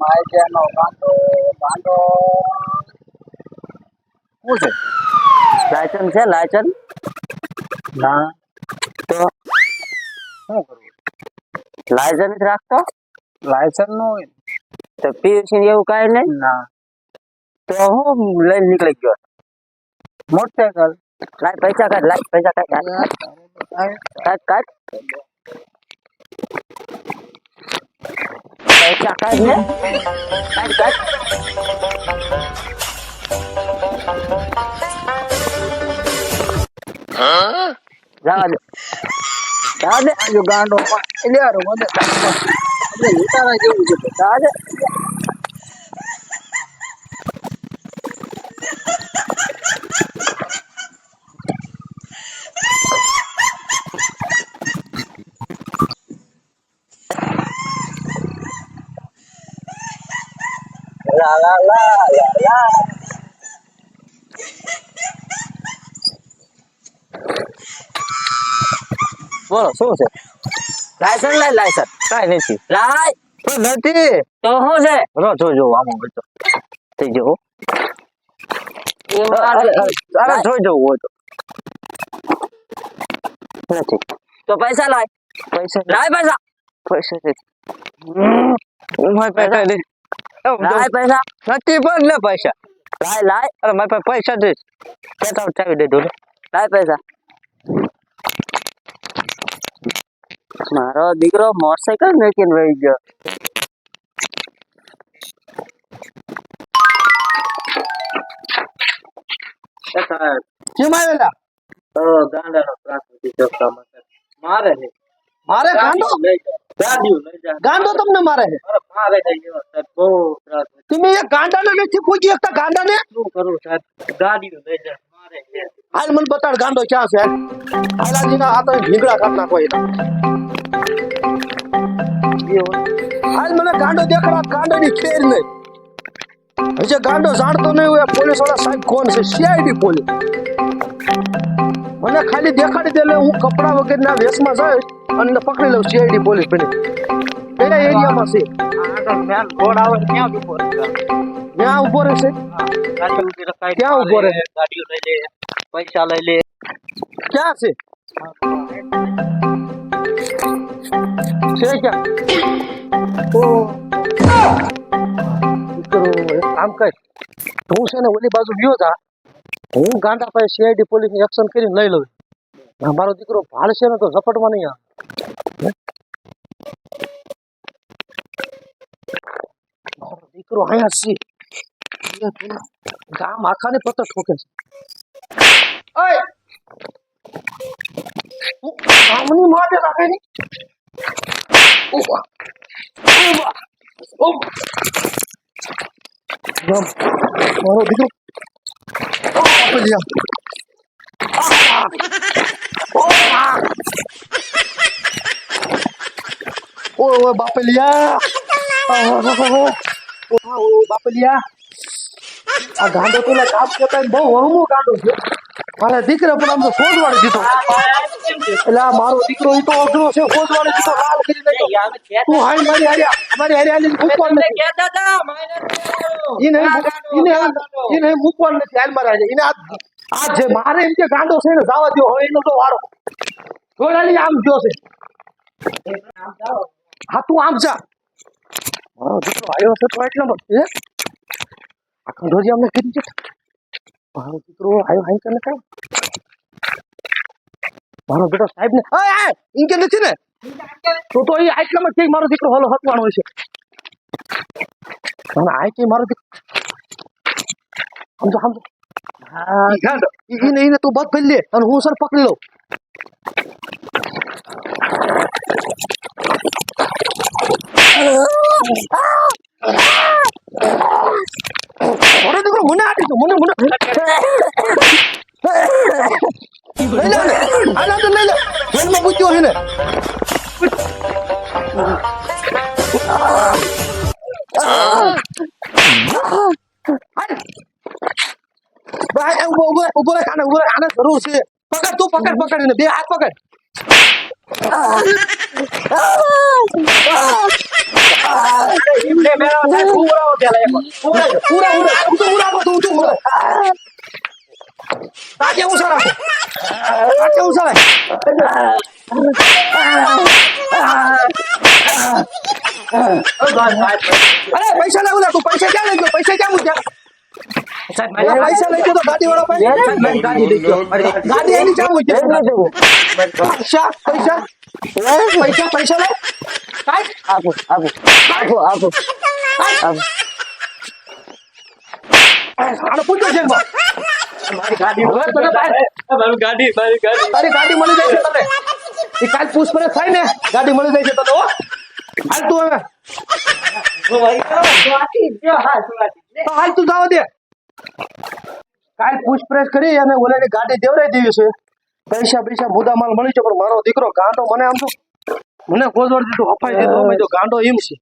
માયજાનો ગાંડો ગાંડો શું છે લાયસન્સ છે લાયસન્સ ના તો શું કરવું લાયસન્સ નથી રાખતો લાયસન્સ નો હોય તો પીયુસી એવું કાંઈ નહીં ના તો હું લઈને નીકળી ગયો મોટરસાયકલ લાય પૈસા કાઢ લાય પૈસા કાઢ કાઢ કાઢ પૈસા કાઢ ને કાઢ કાઢ જવા દે જવા દે જો ગાંડો પણ એટલે યાર મને એટલે ઉતારા જેવું બોલો શું છે લાયસન્સ લાય લાયસન્સ કાંઈ નથી લાય પણ નથી તો શું છે રો જો જો આમાં હોય તો થઈ જવું અરે અરે જોઈ જવું હોય તો નથી તો પૈસા લાય પૈસા લાય પૈસા પૈસા નથી મારી પાસે નથી લાય પૈસા. નથી પણ લે પૈસા. લાય લાય. અરે મારી પાસે પૈસા નથી. કેટ ચાવી દે દો લાય. પૈસા. મારો દીકરો મોટરસાયકલ મેકીને વહી ગયો. કેમ આવેલા ગાંડાનો ત્રાસ નથી મારે મારે ગાંડો? લઈ જા ગાડીઓ લઈ જા ગાંડો તમને મારે છે? અરે મારે છે એવો સાહેબ બહુ ત્રાસ છે. તમે એ ગાંડાને નથી પૂછી શકતા ગાંડાને? શું કરું સાહેબ? ગાડીઓ લઈ જા મારે છે. હાલ મને બતાડ ગાંડો ક્યાં છે? હાલાજીના આ તો ભીંગડા કાઢ નાખો એના હાલ મને ગાંડો દેખાડા ગાંડોની ખેર નહીં. હજી ગાંડો જાણતો નહીં હોય પોલીસવાળા સાહેબ કોણ છે? CID police. મને ખાલી દેખાડી દે એટલે હું કપડા વગરના વેશમાં જાય અને પકડી લઉં સીઆઈડી પોલીસ બની. કયા એરિયામાં છે? ત્યાં ઊભો રહેશે. ઊભો ક્યાં ઊભો રહે? પૈસા લઈ લે ક્યાં છે? છે ક્યાં? ઓ. કામ કર. હું છે ને ઓલી બાજુ ગયો તા. હું ગાંડા પાસે સીઆઈડી પોલીસ એક્શન કરીને લઈ લઉં. મારો દીકરો ભાળશે ને તો ઝપટમાં નહીં આવે. દીકરો અહીંયા છે. ગામ આખાને પત્તર ઠોકે છે. ગામની માટે રાખે ની? મારો દીકરો ઓ પેલિયા ઓ ઓ બાપલિયા બાપલિયા આ ગાંડો તો કાપ પોતાને બહુ વહમો ગાંડો છે મારા દીકરા પણ આમ તો શોધવાડી દીધો. એટલે આ મારો દીકરો ઈ તો અઘરો છે શોધવાડી દીધો લાલ કરી નાખ્યો. તું હાઈ મારી હારી મારી હારી હાલી મૂકવા નથી. ઈને ઈને ઈને મૂકવા નથી હાલ મારા. ઈને આ આ જે મારે એમ કે ગાંડો છે ને જવા દો હવે એનો તો વારો. જોડાલી આમ જો છે. હા તું આમ જા. મારો દીકરો આવ્યો છે તો એટલામાં. હે? આ ખંડોજી અમને કીધું છે. મારો દીકરો આવ્યો હાઈ કરીને કાંઈ મારો બેટો સાહેબ ને ઈન કે નથી ને? તો તો એ આટલામાં કે મારો દીકરો હલો હતવાનો છે. અને આ કે મારો દીકરો સમજો સમજો. હા ઈને તું બધ ફેલી લે અને હું સર પકડી લઉં મારો દીકરો મને આટી દો મને મને લઈ લે ને આ ના તો લઈ લે પૂછ્યો છે ને? ભાઈ, ઊભો ઊભો ઊભો રહે આને, ઊભો રહે આને છે. પકડ, તું પકડ અરે એમને અરે પૈસા લાવું લાગુ તું પૈસા ક્યાં લઈ ગયો? પૈસા ક્યાં મૂક્યા? પૈસા લઈ ગયો ગાડી વાળા ગાડી એની ક્યાં પૈસા પૈસા. પૈસા પૈસા લે. આપો આપો આપો આપો. આપો. આને પૂછો છે મારી ગાડી મારી ગાડી મારી ગાડી. મળી જાય છે એ કાલ પૂછપરછ થાય ને, ગાડી મળી જાય છે તને હો. હાલ તું હવે. હાલ તું જાવ દે. કાલ પૂછપરછ કરી અને ઓલાની ગાડી દેવરાઈ દેવી છે. પૈસા પૈસા મુદ્દા માલ મળી છે, પણ મારો દીકરો ગાંડો મને આમ તો મને ગોજવડ દીધો હફાઈ દીધો, અમે તો ગાંડો એમ છે.